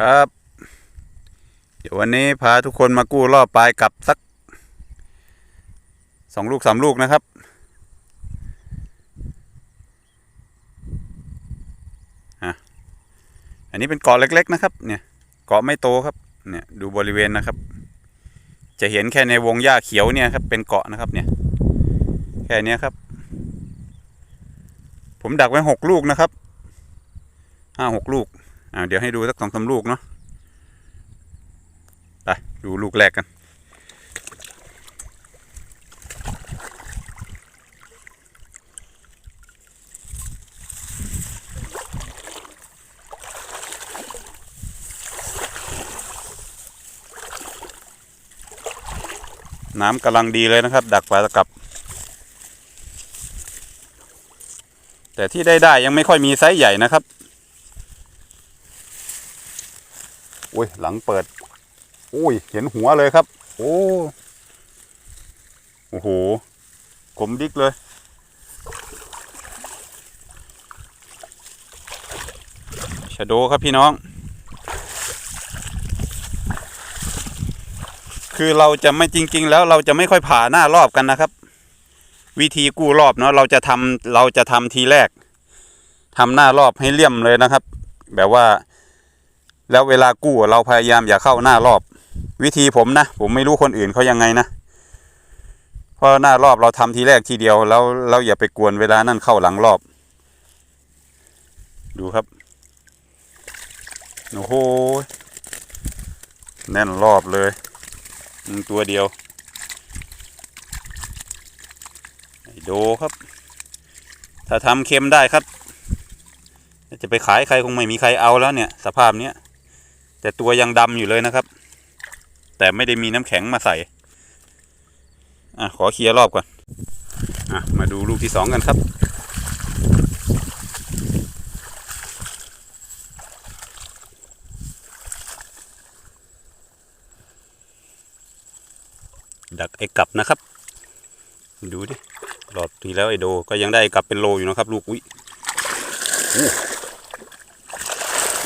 ครับ เดี๋ยววันนี้พาทุกคนมากู้รอบปลายกลับสักสองลูกสามลูกนะครับ อันนี้เป็นเกาะเล็ก ๆ นะครับ เนี่ยเกาะไม่โตครับ เนี่ยดูบริเวณนะครับ จะเห็นแค่ในวงหญ้าเขียวเนี่ยครับ เป็นเกาะนะครับเนี่ย แค่นี้ครับ ผมดักไว้หกลูกนะครับห้าหกลูก อ่าเดี๋ยวให้ดูสักสองสามลูกเนาะไปดูลูกแรกกัน น้ำกำลังดีเลยนะครับ ดักปลาตะกับ แต่ที่ได้ได้ยังไม่ค่อยมีไซส์ใหญ่นะครับ อุ้ยหลังเปิด อุ้ยเห็นหัวเลยครับ โอ้โอ้โหกลมดิกเลย ชะโดครับพี่น้อง คือเราจะไม่จริง ๆ แล้วเราจะไม่ค่อยผ่าหน้ารอบกันนะครับ วิธีกู้รอบเนาะเราจะทำเราจะทำทีแรกทำหน้ารอบให้เลี่ยมเลยนะครับ แบบว่า แล้วเวลากู้เราพยายามอย่าเข้าหน้ารอบ วิธีผมนะ ผมไม่รู้คนอื่นเขายังไงนะเพราะหน้ารอบเราทำทีแรกทีเดียวแล้วเราอย่าไปกวนเวลานั่นเข้าหลังรอบ ดูครับโอ้โหแน่นรอบเลยตัวเดียวโดครับ ถ้าทำเค็มได้ครับ จะไปขายใครคงไม่มีใครเอาแล้วเนี่ย สภาพเนี้ย แต่ตัวยังดำอยู่เลยนะครับ แต่ไม่ได้มีน้ำแข็งมาใส่อะขอเคลียร์รอบก่อนอะมาดูลูกที่สองกันครับ ดักไอ้กลับนะครับ ดูดิรอบที่แล้วไอโดก็ยังได้กลับเป็นโลอยู่นะครับ ลูกอุ้ยอู้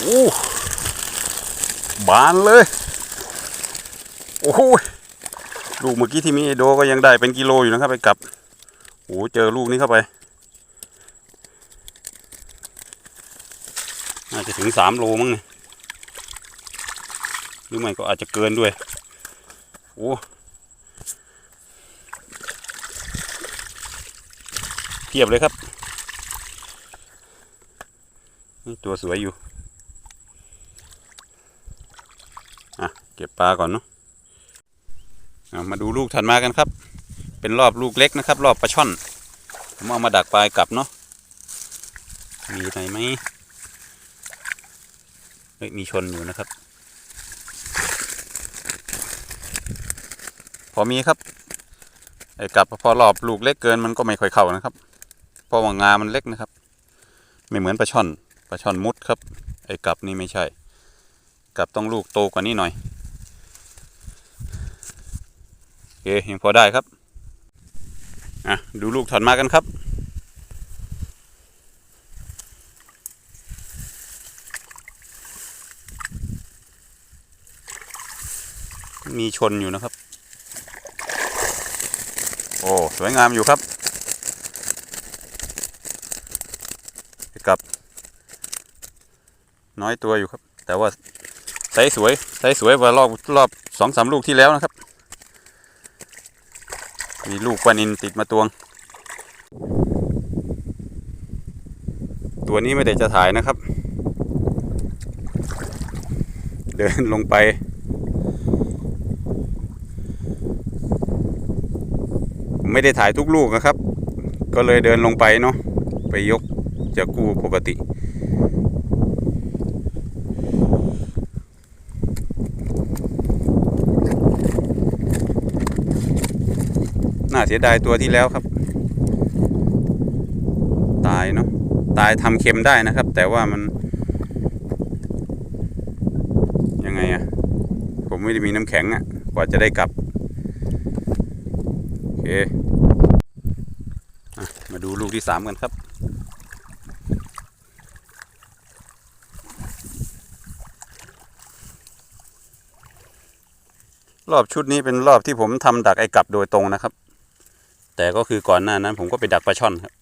อู้ บานเลย โอ้โหลูกเมื่อกี้ที่มีโดก็ยังได้เป็นกิโลอยู่นะครับไอ้กลับโอ้เจอลูกนี้เข้าไป น่าจะถึงสามโลมั้งเนี่ยหรือไม่ก็อาจจะเกินด้วย โอ้เทียบเลยครับ ตัวสวยอยู่ อะ เก็บปลาก่อนเนาะมาดูลูกถัดมากันครับ เป็นรอบลูกเล็กนะครับ รอบปลาช่อนผมเอามาดักปลายกลับเนาะมีไหนไหมเฮ้ยมีชนอยู่นะครับ พอมีครับ ไอ้กลับพอรอบลูกเล็กเกินมันก็ไม่ค่อยเข้านะครับเพราะว่างามันเล็กนะครับ ไม่เหมือนปลาช่อนปลาช่อนมุดครับ ไอ้กลับนี่ไม่ใช่ กลับต้องลูกโตกว่านี้หน่อย โอ เคยังพอได้ครับอะดูลูกถัดมากันครับ มีชนอยู่นะครับ โอ้สวยงามอยู่ครับ กับ น้อยตัวอยู่ครับ แต่ว่าไซส์สวยไซส์สวยกว่ารอบรอบสองสามลูกที่แล้วนะครับ มีลูกปลานินติดมาตวง ตัวนี้ไม่ได้จะถ่ายนะครับ เดินลงไป ไม่ได้ถ่ายทุกลูกนะครับ ก็เลยเดินลงไปเนาะไปยกจากกู้ปกติ เสียดายตัวที่แล้วครับ ตายเนาะตายทำเค็มได้นะครับ แต่ว่ามัน ยังไงอะผมไม่ได้มีน้ำแข็งอะกว่าจะได้กลับโอเคอมาดูลูกที่สามกันครับรอบชุดนี้เป็นรอบที่ผมทำดักไอ้กลับโดยตรงนะครับ แต่ก็คือก่อนหน้านั้นผมก็ไปดักปลาช่อนครับ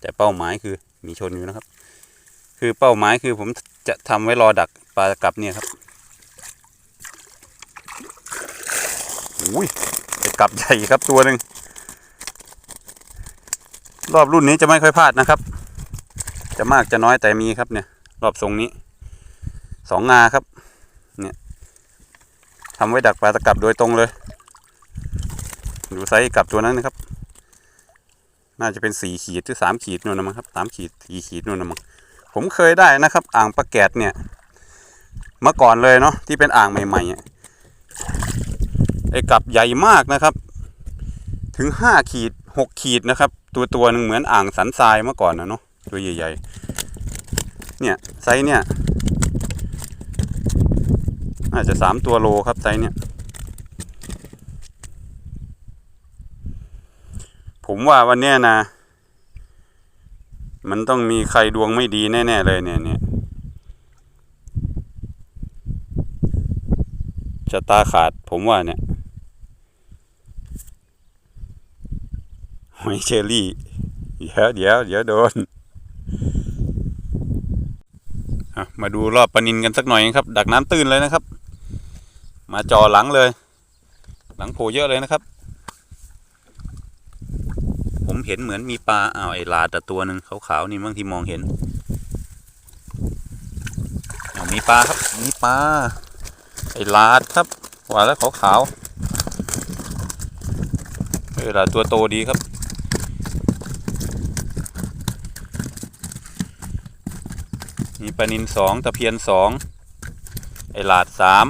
แต่เป้าหมายคือมีชนอยู่นะครับ คือเป้าหมายคือผมจะทำไว้รอดักปลากลับเนี่ยครับอุ้ยไอ้กลับใหญ่ครับตัวหนึ่งรอบรุ่นนี้จะไม่ค่อยพลาดนะครับ จะมากจะน้อยแต่มีครับเนี่ย รอบทรงนี้สองงาครับ เนี่ยทำไว้ดักปลาตะกลับโดยตรงเลย ดูไซส์กลับตัวนั้นนะครับ น่าจะเป็นสี่ขีดหรือสามขีดนู่นนะมั้งครับสามขีดสี่ขีดนู่นนะมั้งผมเคยได้นะครับ อ่างปลาแกดเนี่ยเมื่อก่อนเลยเนาะที่เป็นอ่างใหม่ๆไอ้กับใหญ่มากนะครับ ถึงห้าขีดหกขีดนะครับ ตัวตัวหนึ่งเหมือนอ่างสันทรายเมื่อก่อนนะเนาะตัวใหญ่ๆ เนี่ยไซส์เนี่ยอาจจะสามตัวโลครับไซส์เนี่ย ผมว่าวันเนี้ยนะ มันต้องมีใครดวงไม่ดีแน่ ๆ เลยเนี่ยเนี่ยชะตาขาดผมว่าเนี่ยหอยเชอรี่ เดี๋ยวเดี๋ยวเดี๋ยวโดนมาดูรอบปนินกันสักหน่อยครับ ดักน้ำตื้นเลยนะครับ มาจอหลังเลย หลังโผล่เยอะเลยนะครับ ผมเห็นเหมือนมีปลาอ้าวไอ้ลาแต่ตัวหนึ่งขาวๆนี่บางทีมองเห็นอ้าวมีปลาครับ มีปลาไอ้ลาดครับว่าแล้วขาวๆเออลาตัวโตดีครับ มีปลานินสองตะเพียนสองไอ้ลาดสาม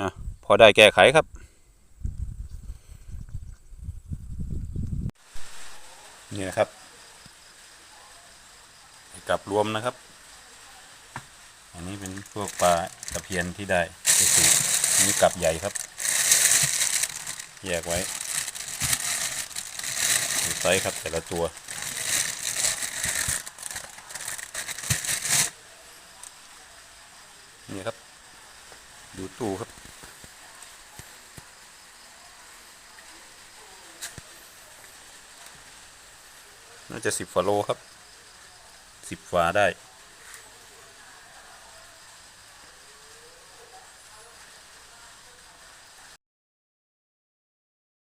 อะพอได้แก้ไขครับ นี่นะครับกับรวมนะครับ อันนี้เป็นพวกปลาตะเพียนที่ได้ไปสูอันนี้กับใหญ่ครับ แยกไว้ไซส์ครับแต่ละตัวนี่ครับ ดูตู้ครับ น่าจะสิบฝาโลครับสิบฝาได้